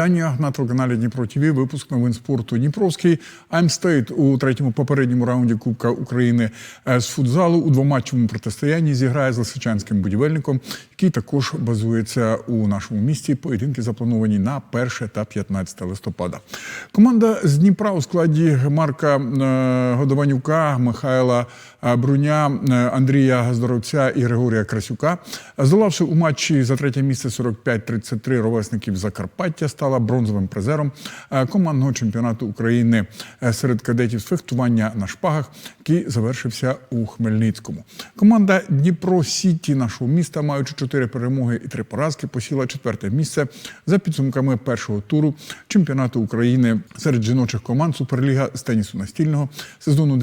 Вітання на телеканалі Дніпро ТВ. Випуск новин спорту Дніпровський Аймстейт у третьому попередньому раунді Кубка України е, з футзалу у двоматчевому протистоянні зіграє з лисичанським будівельником, який також базується у нашому місті. Поєдинки заплановані на 1 та 15 листопада. Команда з Дніпра у складі Марка е, Годованюка, Михайла Бруня, е, Андрія Здоровця і Григорія Красюка, здолавши у матчі за третє місце 45-33 ровесників Закарпаття, стала бронзовим призером е, командного чемпіонату України е, серед кадетів з фехтування на шпагах, який завершився у Хмельницькому. Команда Дніпро Сіті нашого міста, маючи чотири перемоги і три поразки, посіла четверте місце за підсумками першого туру чемпіонату України серед жіночих команд Суперліга з тенісу настільного сезону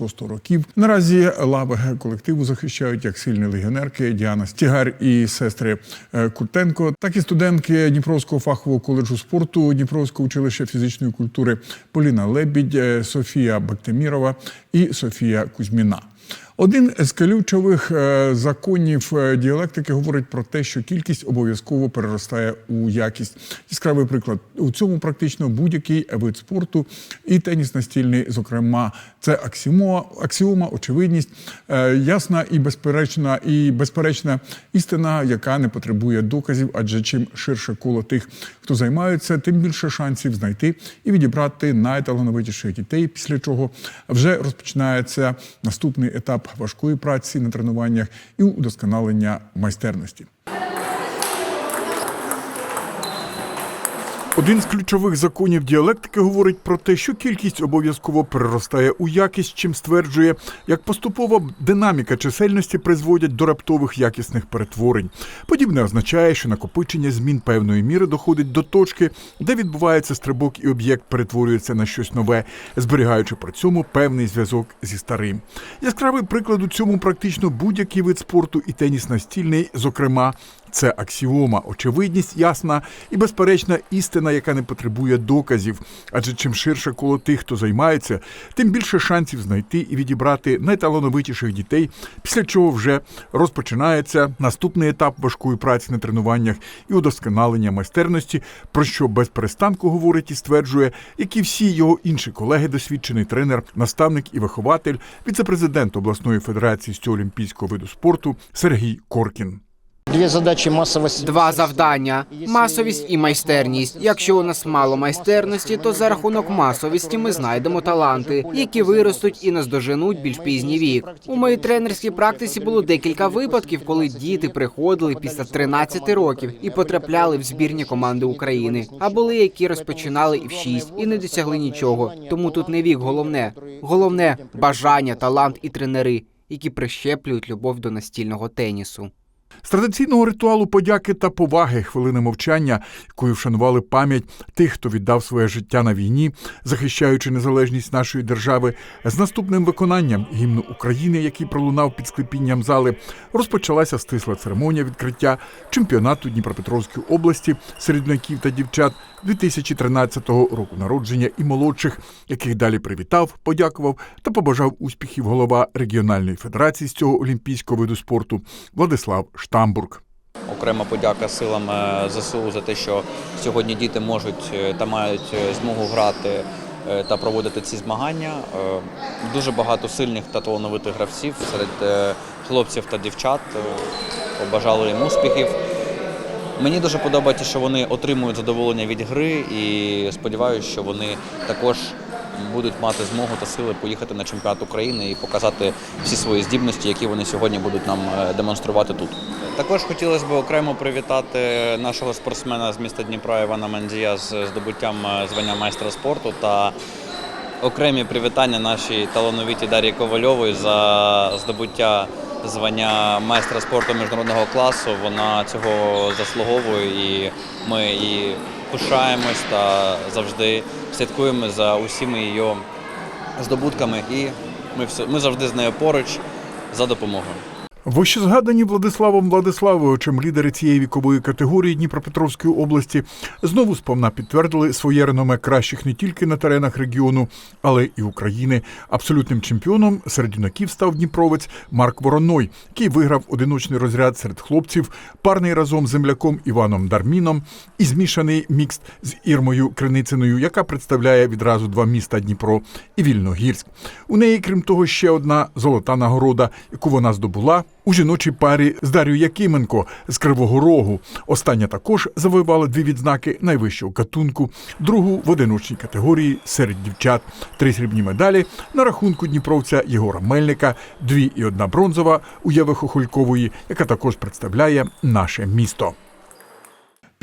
2025-26 років. Наразі лави колективу захищають як сильні легіонерки Діана Стігар і сестри е, Куртенко, так і студентки Дніпровського фахового коледжу спорту, Дніпровського училища фізичної культури Поліна Лебідь, е, Софія Бактемірова і Софія Кузьміна. Один з ключових е, законів е, діалектики говорить про те, що кількість обов'язково переростає у якість. Яскравий приклад у цьому практично будь-який вид спорту, і теніс настільний, зокрема, це аксіома, аксіома, очевидність, е, ясна і безперечна, і безперечна істина, яка не потребує доказів, адже чим ширше коло тих, хто займається, тим більше шансів знайти і відібрати найталановитіших дітей, після чого вже розпочинається наступний етап важкої праці на тренуваннях і удосконалення майстерності. Один з ключових законів діалектики говорить про те, що кількість обов'язково переростає у якість, чим стверджує, як поступова динаміка чисельності призводять до раптових якісних перетворень. Подібне означає, що накопичення змін певної міри доходить до точки, де відбувається стрибок і об'єкт перетворюється на щось нове, зберігаючи при цьому певний зв'язок зі старим. Яскравий приклад у цьому практично будь-який вид спорту і теніс настільний, зокрема. Це аксіома, очевидність, ясна і безперечна істина, яка не потребує доказів. Адже чим ширше коло тих, хто займається, тим більше шансів знайти і відібрати найталановитіших дітей, після чого вже розпочинається наступний етап важкої праці на тренуваннях і удосконалення майстерності, про що без перестанку говорить і стверджує, як і всі його інші колеги, досвідчений тренер, наставник і вихователь, віцепрезидент обласної федерації з цього олімпійського виду спорту Сергій Коркін. Дві задачі масовості. Два завдання: масовість і майстерність. Якщо у нас мало майстерності, то за рахунок масовості ми знайдемо таланти, які виростуть і наздоженуть більш пізній вік. У моїй тренерській практиці було декілька випадків, коли діти приходили після 13 років і потрапляли в збірні команди України. А були які розпочинали і в 6, і не досягли нічого. Тому тут не вік головне. Головне бажання, талант і тренери, які прищеплюють любов до настільного тенісу. З традиційного ритуалу подяки та поваги хвилини мовчання, якою вшанували пам'ять тих, хто віддав своє життя на війні, захищаючи незалежність нашої держави, з наступним виконанням гімну України, який пролунав під склепінням зали, розпочалася стисла церемонія відкриття чемпіонату Дніпропетровської області серед юнаків та дівчат 2013 року народження і молодших, яких далі привітав, подякував та побажав успіхів голова регіональної федерації з цього олімпійського виду спорту Владислав Штамбург. Окрема подяка силам е, ЗСУ за те, що сьогодні діти можуть е, та мають е, змогу грати та проводити ці змагання. Дуже багато сильних та талановитих гравців серед хлопців та дівчат. Побажали їм успіхів. Мені дуже подобається, що вони отримують задоволення від гри і сподіваюся, що вони також будуть мати змогу та сили поїхати на чемпіонат України і показати всі свої здібності, які вони сьогодні будуть нам е, демонструвати тут. Також хотілося б окремо привітати нашого спортсмена з міста Дніпра Івана Мандія з здобуттям е, звання майстра спорту та окремі привітання нашій талановитій Дар'ї Ковальової за здобуття звання майстра спорту міжнародного класу. Вона цього заслуговує і ми і пишаємось та завжди слідкуємо за усіма її здобутками. І ми, все, ми завжди з нею поруч за допомогою. Вищезгадані Владиславом Владиславовичем лідери цієї вікової категорії Дніпропетровської області знову сповна підтвердили своє реноме кращих не тільки на теренах регіону, але і України. Абсолютним чемпіоном серед юнаків став дніпровець Марк Вороной, який виграв одиночний розряд серед хлопців, парний разом з земляком Іваном Дарміном і змішаний мікст з Ірмою Кринициною, яка представляє відразу два міста Дніпро і Вільногірськ. У неї, крім того, ще одна золота нагорода, яку вона здобула у жіночій парі з Дар'ю Якименко з Кривого Рогу. Остання також завоювала дві відзнаки найвищого катунку, другу в одиночній категорії серед дівчат. Три срібні медалі на рахунку дніпровця Єгора Мельника, дві і одна бронзова у Єви Хохолькової, яка також представляє наше місто.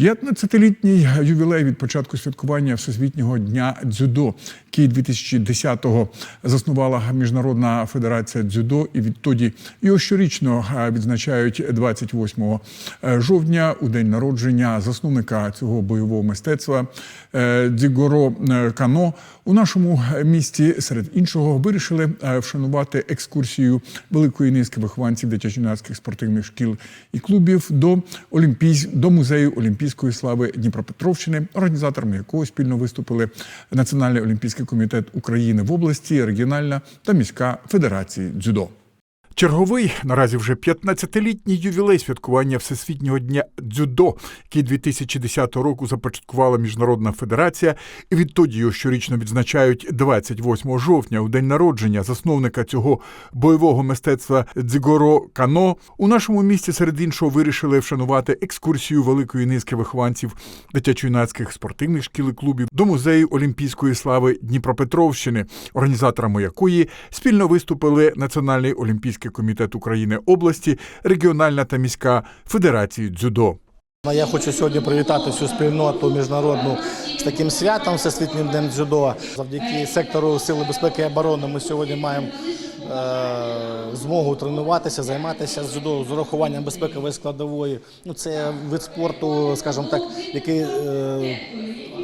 15-літній ювілей від початку святкування Всесвітнього дня дзюдо, який 2010-го заснувала Міжнародна федерація дзюдо, і відтоді його щорічно е, відзначають 28 жовтня у день народження засновника цього бойового мистецтва е, Дзігоро е, Кано. У нашому місті серед іншого вирішили е, вшанувати екскурсію великої низки вихованців дитячо-юнацьких спортивних шкіл і клубів до Олімпійсь... до музею Олімпійської слави Дніпропетровщини, організаторами якого спільно виступили Національний олімпійський комітет України в області, регіональна та міська федерації дзюдо. Черговий наразі вже 15-літній ювілей святкування Всесвітнього дня дзюдо, який 2010 року започаткувала Міжнародна федерація, і відтоді його щорічно відзначають 28 жовтня у день народження засновника цього бойового мистецтва Дзігоро Кано. У нашому місті серед іншого вирішили вшанувати екскурсію великої низки вихованців дитячо-юнацьких спортивних шкіл і клубів до музею Олімпійської слави Дніпропетровщини, організаторами якої спільно виступили Національний олімпійський комітет України області, регіональна та міська федерації дзюдо. Ну, Я хочу сьогодні привітати всю спільноту міжнародну з таким святом Всесвітнім днем дзюдо. Завдяки сектору Сили безпеки і оборони ми сьогодні маємо е, змогу тренуватися, займатися дзюдо з урахуванням безпекової складової. Ну, це вид спорту, скажімо так, який е,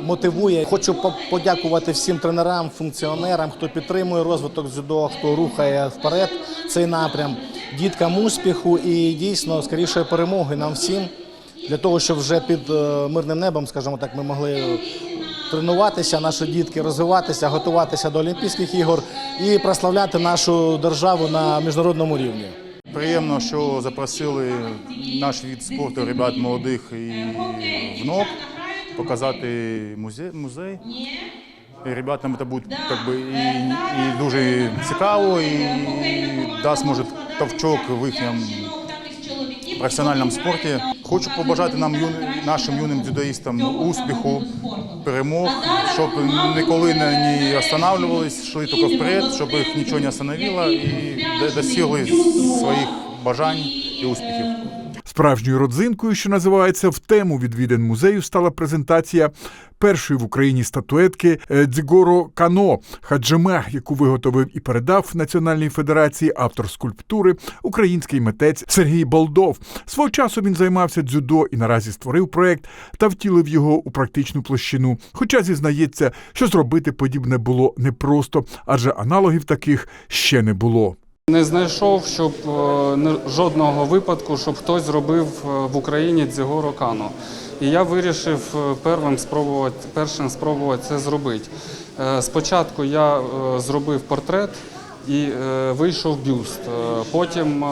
мотивує. Хочу по- подякувати всім тренерам, функціонерам, хто підтримує розвиток дзюдо, хто рухає вперед цей напрям, діткам успіху і дійсно скорішої перемоги нам всім для того, щоб вже під е, мирним небом, скажімо так, ми могли тренуватися, наші дітки розвиватися, готуватися до Олімпійських ігор і прославляти нашу державу на міжнародному рівні. Приємно, що запросили наш від спорту ребят молодих і внук показати музей. музей. І ребятам це буде как би, і, і дуже цікаво, і дасть може товчок в їхньому професіональному спорті. Хочу побажати нам юн- нашим юним дзюдоїстам успіху, перемог, щоб ніколи не не останавливались, йшли тільки вперед, щоб їх нічого не остановило і досягли своїх бажань і успіхів. Справжньою родзинкою, що називається в тему відвідин музею, стала презентація першої в Україні статуетки е, Дзігоро Кано Хаджиме, яку виготовив і передав Національній федерації автор скульптури, український митець Сергій Болдов. Свого часу він займався дзюдо і наразі створив проект та втілив його у практичну площину. Хоча зізнається, що зробити подібне було непросто, адже аналогів таких ще не було. Не знайшов, щоб е, жодного випадку, щоб хтось зробив е, в Україні дзігоро Кано. І я вирішив е, первим спробувати, першим спробувати це зробити. Спочатку я зробив портрет і вийшов бюст. Потім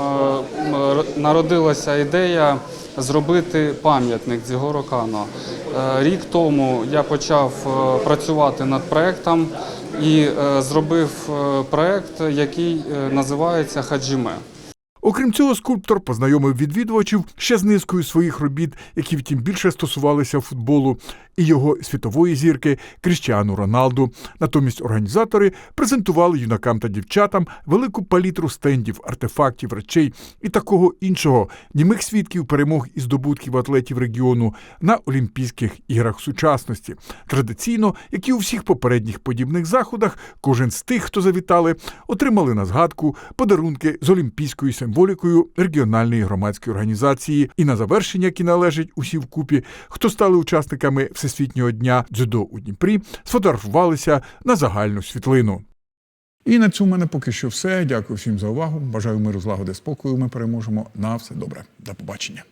народилася ідея зробити пам'ятник Дзігоро Кано. Е, Рік тому я почав працювати над проектом і е, зробив е, проект, який е, називається Хаджіме. Окрім цього, скульптор познайомив відвідувачів ще з низкою своїх робіт, які втім більше стосувалися футболу і його світової зірки Кріштіану Роналду. Натомість організатори презентували юнакам та дівчатам велику палітру стендів, артефактів, речей і такого іншого німих свідків перемог і здобутків атлетів регіону на Олімпійських іграх сучасності. Традиційно, як і у всіх попередніх подібних заходах, кожен з тих, хто завітали, отримали на згадку подарунки з олімпійською символікою регіональної громадської організації. І на завершення, які належать усі вкупі, хто стали учасниками Всесвітнього дня дзюдо у Дніпрі, сфотографувалися на загальну світлину. І на цьому мене поки що все. Дякую всім за увагу. Бажаю миру, злагоди, спокою. Ми переможемо. На все добре. До побачення.